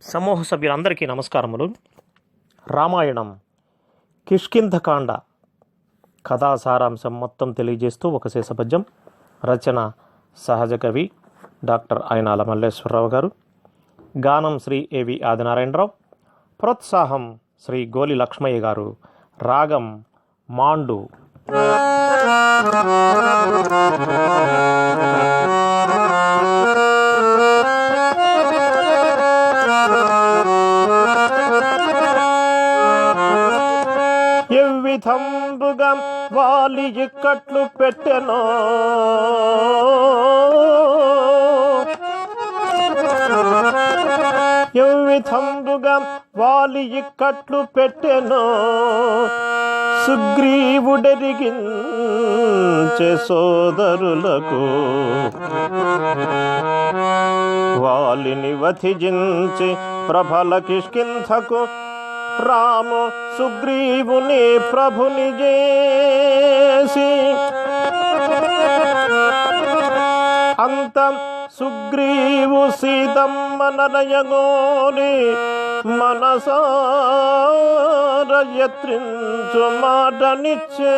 సమూహ సభ్యులందరికీ నమస్కారములు. రామాయణం కిష్కింధకాండ కథా సారాంశం మొత్తం తెలియజేస్తూ ఒక శేషపద్యం. రచన సహజ కవి డాక్టర్ అయినాల మల్లేశ్వరరావు గారు. గానం శ్రీ ఏవి ఆదినారాయణరావు. ప్రోత్సాహం శ్రీ గోలి లక్ష్మయ్య గారు. రాగం మాండు. విధంబుగా వాలి ఇక్కట్లు పెట్టెనో. ఎవ్విధంబుగా వాలి ఇక్కట్లు పెట్టెనో. సుగ్రీవుడెరిగించే సోదరులకు వాలిని వధిజించి ప్రభల కిష్కింధకు రామ సుగ్రీవుని ప్రభుని చేసి అంతం సుగ్రీవు సీతమ్మ నరయగోని మనసారయత్రించు మాటనిచ్చే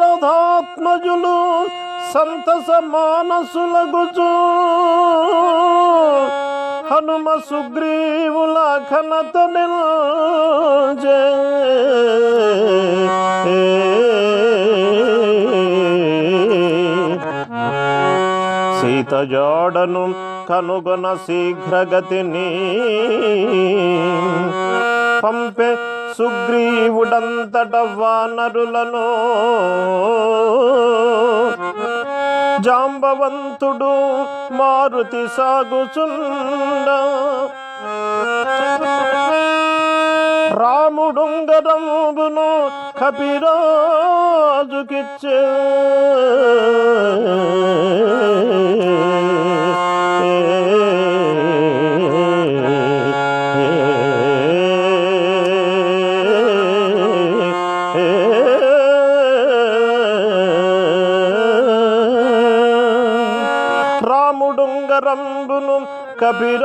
దశరథాత్మజులు సంతస మానసులగుచూ హనుమ సుగ్రీవుల ఘనత నిల్చే. సీత జోడను కనుగొన శీఘ్రగతిని పంపే సుగ్రీవుడంతట వానరులను జాంబవంతుడు మారుతి సాగుచుండ. రాముడుంగరమును కపిరాజుకిచ్చే. రాముడుంగరంబును కపిరాజుకిచ్చే